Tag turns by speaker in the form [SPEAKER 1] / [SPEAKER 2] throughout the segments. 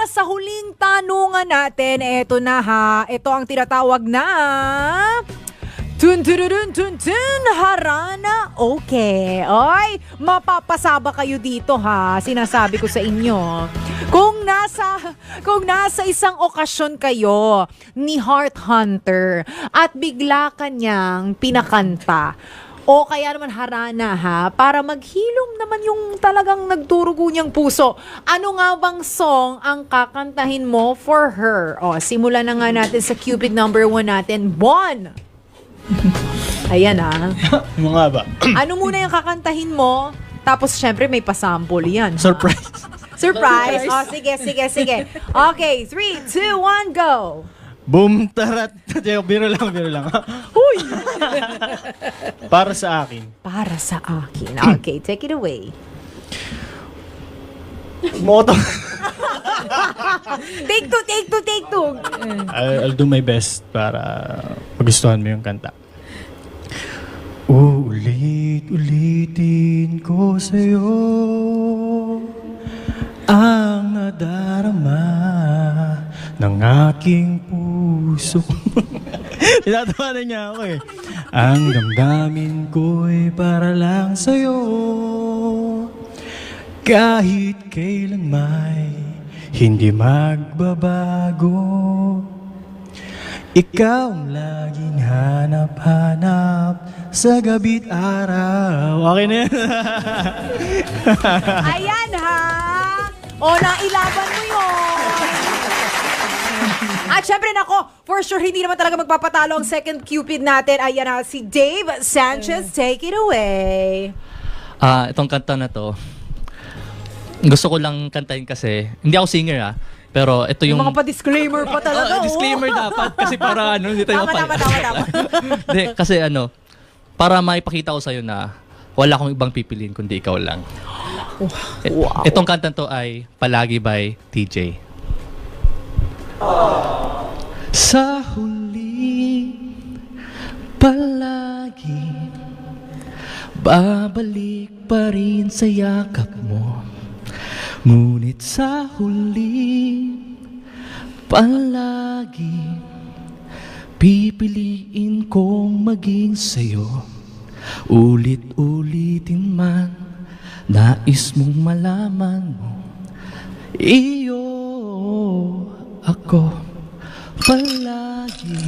[SPEAKER 1] para sa huling tanungan natin, eto na ha. Ito ang tinatawag na... Tun tun tun tun tun harana okay. Oy, mapapasaba kayo dito ha. Sinasabi ko sa inyo. Kung nasa kung nasa isang okasyon kayo ni Heart Hunter at bigla kanyang pinakanta o kaya naman harana ha, para maghilom naman yung talagang nagturugo niyang puso. Ano nga bang song ang kakantahin mo for her? O, simulan na nga natin sa Cupid number one natin. Bon! Ayan ah.
[SPEAKER 2] Ano nga ba?
[SPEAKER 1] Ano muna yung kakantahin mo? Tapos, syempre, may pasample yan. ha?
[SPEAKER 2] Surprise.
[SPEAKER 1] Surprise! O, sige, sige, sige. Okay, 3, 2, 1, go!
[SPEAKER 2] Boom, tarat. biro lang, biro lang. Huy! Para sa akin.
[SPEAKER 1] Para sa akin. Okay, take it away.
[SPEAKER 2] Moto.
[SPEAKER 1] Take two, take two, take two.
[SPEAKER 2] I'll, I'll do my best para magustuhan mo yung kanta. Ulit-ulitin ko sa'yo ang nadarama ng aking puso. Tinatawanan niya ako eh. Ang damdamin ko'y para lang sa'yo kahit kailan may hindi magbabago Ikaw ang laging hanap-hanap sa gabi't araw Okay na yan?
[SPEAKER 1] Ayan ha! O, nailaban mo! At syempre nako, for sure hindi naman talaga magpapatalo ang second Cupid natin. Ayan na si Dave Sanchez. Take it away.
[SPEAKER 3] Ah, itong kanta na to. Gusto ko lang kantahin kasi hindi ako singer ah, pero ito
[SPEAKER 1] Yung
[SPEAKER 3] yung
[SPEAKER 1] mga pa-disclaimer pa talaga.
[SPEAKER 3] Oh, disclaimer
[SPEAKER 1] oh.
[SPEAKER 3] dapat kasi para ano hindi tayo
[SPEAKER 1] Tama, tama, tama, tama.
[SPEAKER 3] Hindi, kasi ano, para maipakita ko sa'yo na wala akong ibang pipiliin kundi ikaw lang.
[SPEAKER 1] Wow.
[SPEAKER 3] Itong kanta to ay Palagi by TJ. Sa huli, palagi, babalik pa rin sa yakap mo. Ngunit sa huli, palagi, pipiliin kong maging sa'yo. Ulit-ulitin man, nais mong malaman mo. Iyo, palagi.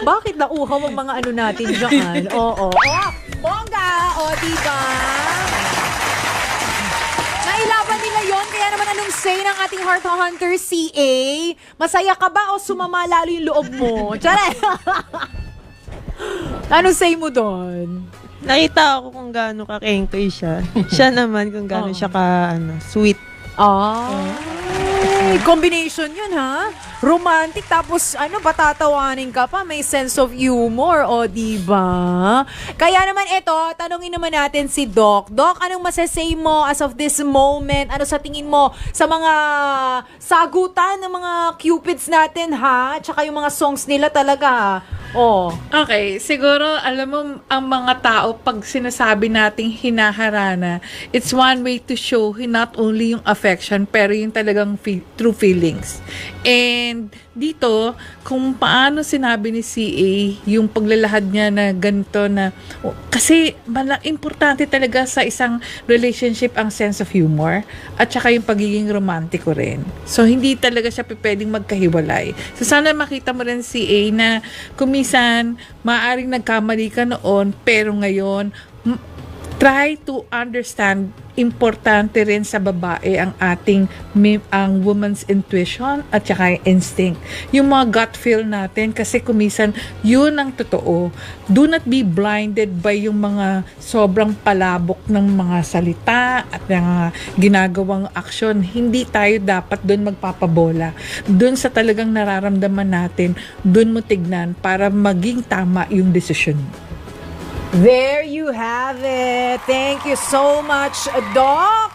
[SPEAKER 1] Bakit nauhaw ang mga ano natin dyan? Oo. Oh, bongga! O, diba? Nailaban nila yon kaya naman anong say ng ating Heart Hunter CA? Masaya ka ba o sumama lalo yung loob mo? Tiyara! anong say mo doon?
[SPEAKER 4] Nakita ko kung gaano ka-kengkoy siya. Siya naman kung gaano siya ka, ano, sweet.
[SPEAKER 1] Ah, combination yun ha. Romantic tapos ano patatawanin ka pa, may sense of humor o di ba? Kaya naman ito, tanungin naman natin si Doc. Doc, anong masasay mo as of this moment? Ano sa tingin mo sa mga sagutan ng mga cupids natin ha? Tsaka yung mga songs nila talaga. Oh.
[SPEAKER 5] Okay, siguro alam mo ang mga tao pag sinasabi nating hinaharana, it's one way to show not only yung affection pero yung talagang true feelings. And dito, kung paano sinabi ni CA yung paglalahad niya na ganito na oh, kasi mala, importante talaga sa isang relationship ang sense of humor at saka yung pagiging romantiko rin. So hindi talaga siya pwedeng magkahiwalay. So sana makita mo rin CA na kumisan maaring nagkamali ka noon pero ngayon try to understand importante rin sa babae ang ating ang woman's intuition at saka yung instinct. Yung mga gut feel natin kasi kumisan yun ang totoo. Do not be blinded by yung mga sobrang palabok ng mga salita at mga ginagawang aksyon. Hindi tayo dapat doon magpapabola. Doon sa talagang nararamdaman natin, doon mo tignan para maging tama yung desisyon mo.
[SPEAKER 1] There you have it. Thank you so much, Doc.